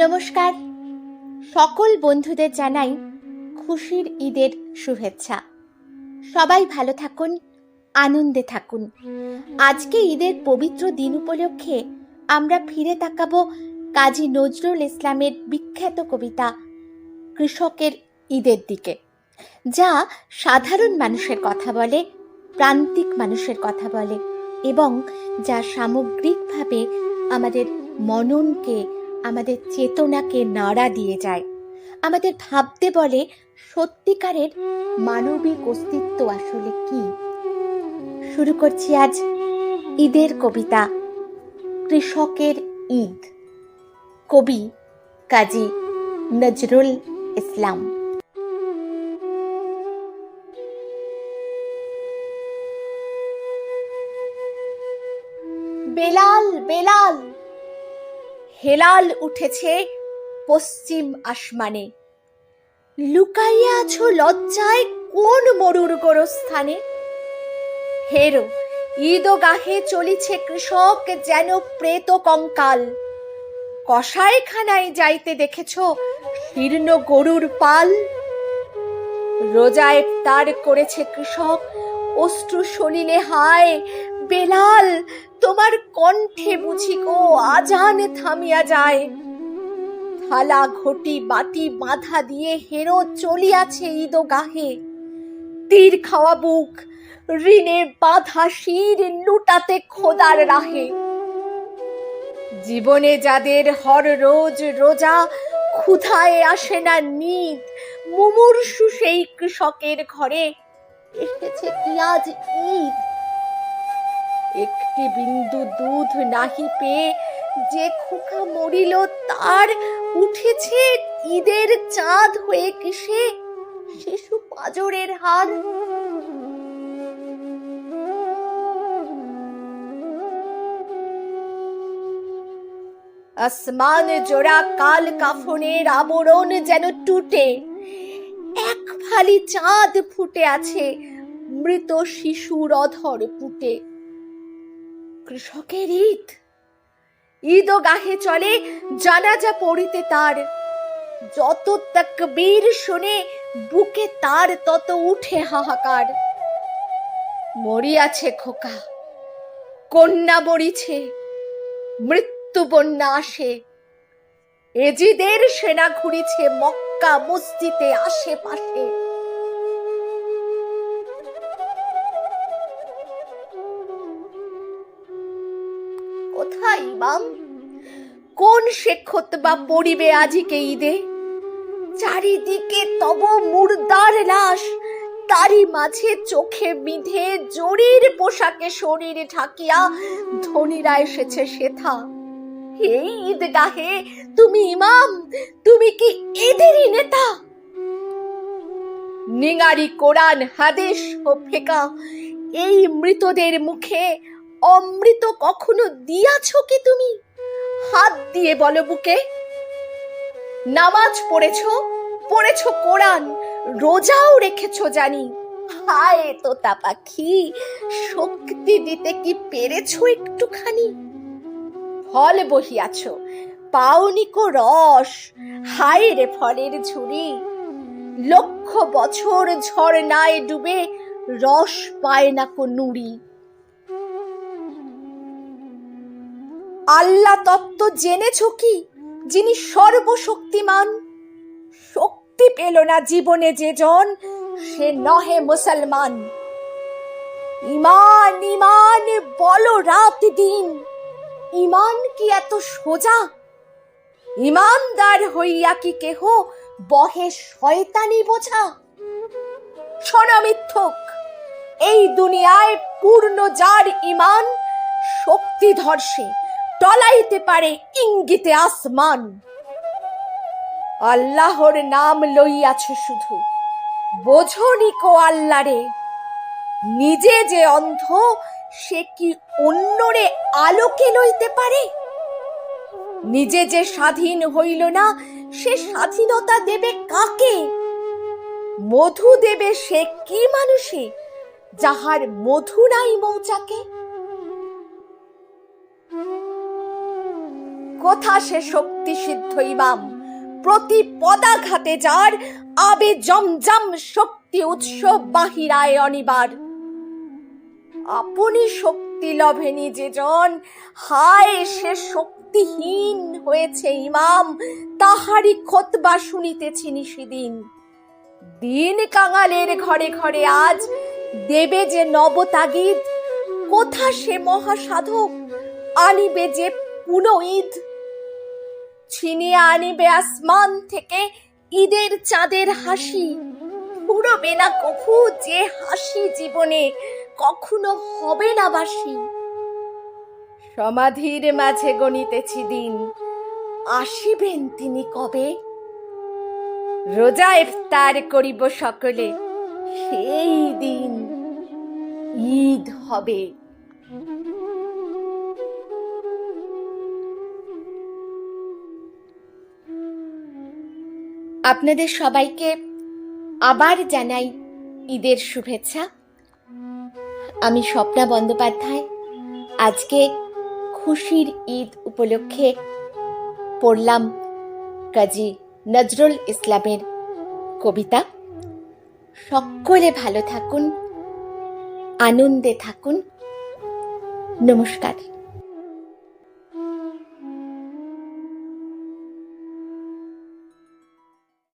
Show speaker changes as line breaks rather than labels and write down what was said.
নমস্কার। সকল বন্ধুদের জানাই খুশির ঈদের শুভেচ্ছা। সবাই ভালো থাকুন, আনন্দে থাকুন। আজকে ঈদের পবিত্র দিন উপলক্ষে আমরা ফিরে তাকাবো কাজী নজরুল ইসলামের বিখ্যাত কবিতা কৃষকের ঈদের দিকে, যা সাধারণ মানুষের কথা বলে, প্রান্তিক মানুষের কথা বলে এবং যা সামগ্রিকভাবে আমাদের মননকে আমাদের চেতনাকে নাড়া দিয়ে যায়। আমাদের ভাবতে বলে, সত্যিকারের মানবিক অস্তিত্ব আসলে কি? শুরু করছি আজ ঈদের কবিতা, কৃষকের ঈদ। কবি কাজী নজরুল ইসলাম। বেলাল বেলাল! হেলাল উঠেছে পশ্চিম আসমানে। লুকাইয়া আছো লজ্জায় কোন মরুর গোরস্থানে? হেরো, ঈদগাহে চলিছে কৃষক যেন প্রেত কঙ্কাল। কষাইখানায় যাইতে দেখেছ শীর্ণ গরুর পাল? রোজায় তার করেছে কৃষক অশ্রু সলিলে হায় বেলাল, তোমার কণ্ঠে বুঝি গো, আজান থামিয়া যায়। থালা, ঘটি বাটি বাঁধা দিয়ে হেরো চলিয়াছে ঈদ গাহে তীর খাওয়া বুক, ঋণে বাঁধা শির লুটাতে খোদার রাহে। জীবনে যাদের হর রোজ রোজা, ক্ষুধায় আসে না নিদ, মুমূর্ষু সেই কৃষকের ঘরে। এসেছে কি আজ ঈদ? একটি বিন্দু দুধ নাহি পেয়ে যে খোকা মরিল, তার উঠেছে ঈদের চাঁদ হয়ে কিসে? শিশু পাজরের হার আসমান জোড়া কাল কাফনের আবরণ যেন টুটে। এক ফালি চাঁদ ফুটে আছে, মৃত শিশুর অধর পুটে। কৃষকের ঈদ। ঈদ ও গাহে চলে জানাজা পড়িতে তার। যত তকবীর শুনে বুকে তার, তত উঠে হাহাকার। মরিয়াছে খোকা, কন্যা মরিছে, মৃত্যু বন্যা আসে। এজিদের সেনা ঘুরিছে মক্কা মসজিদে আশেপাশে। কোথায় ইমাম কোন শেখত বা পড়িবে আজিকে ঈদে? চারিদিকে তব মুর্দার লাশ তারই মাঝে চোখে বিঁধে জরির পোশাকে শরীর ঢাকিয়া ধনীরা এসেছে সেথা। এই ঈদগাহে, তুমি ইমাম, তুমি কি এদেরই নেতা? নিঙারি কোরআন, হাদিস ও ফেকা, এই মৃতদের মুখে অমৃত কখনো দিয়াছ কি তুমি? হাত দিয়ে বলো বুকে। নামাজ পড়েছ পড়েছ কোরআন, রোজাও রেখেছ জানি। হায় তোতা পাখি, শক্তি দিতে কি পেরেছ একটুখানি? ফল বহিয়াছ, পাওনি কো রস, হায় রে ফলের ঝুড়ি। লক্ষ বছর ঝর্ণায় ডুবে রস পায় না কো নুড়ি। আল্লাহ তত্ত্ব জেনেছ কি? যিনি সর্বশক্তিমান। শক্তি পেল না জীবনে যে জন, সে নহে মুসলমান। ইমান ইমান, বলো রাত দিন। ইমান কি এত সোজা? ইমানদার হইয়া কি কেহ বহে শয়তানি বোঝা? শোনা মিথ্যক, এই দুনিয়ায় পূর্ণ যার ইমান শক্তি ধর্ষে টলাইতে পারে ইঙ্গিতে আসমান। আল্লাহর নাম লইয়াছ শুধু। বোঝনি কো নিজে যে অন্ধ, সে কি অন্যরে আলোকে লইতে পারে? নিজে যে স্বাধীন হইল না, সে স্বাধীনতা দেবে কাকে? মধু দেবে সে কি মানুষে, যাহার মধু নাই মৌচাকে? কোথা সে শক্তি সিদ্ধ ইমাম। প্রতি পদাঘাতে যার আবে জমজম শক্তি উৎসব বাহিরায় অনিবার। আপনি শক্তি লভেনি যে জন, হায় সে শক্তিহীন হয়েছে ইমাম তাহারি খতবা শুনিতেছি সেদিন দিন কাঙালের ঘরে ঘরে আজ দেবে যে নবতাগিদ, কোথা সে মহাসাধক, আনিবে যে পুনো ঈদ ছিনিয়ে আনিবে আসমান থেকে ঈদের চাঁদের হাসি। ফুরবে না কভু যে হাসি জীবনে, কখনো হবে না বাসি সমাধির মাঝে গণিতেছি দিন, আসিবেন তিনি কবে? রোজা ইফতার করিব সকলে, সেই দিন ঈদ হবে। আপনাদের সবাইকে আবার জানাই ঈদের শুভেচ্ছা। আমি স্বপ্না বন্দ্যোপাধ্যায়। আজকে খুশির ঈদ উপলক্ষে পড়লাম কাজী নজরুল ইসলামের কবিতা। সকলে ভালো থাকুন, আনন্দে থাকুন। নমস্কার।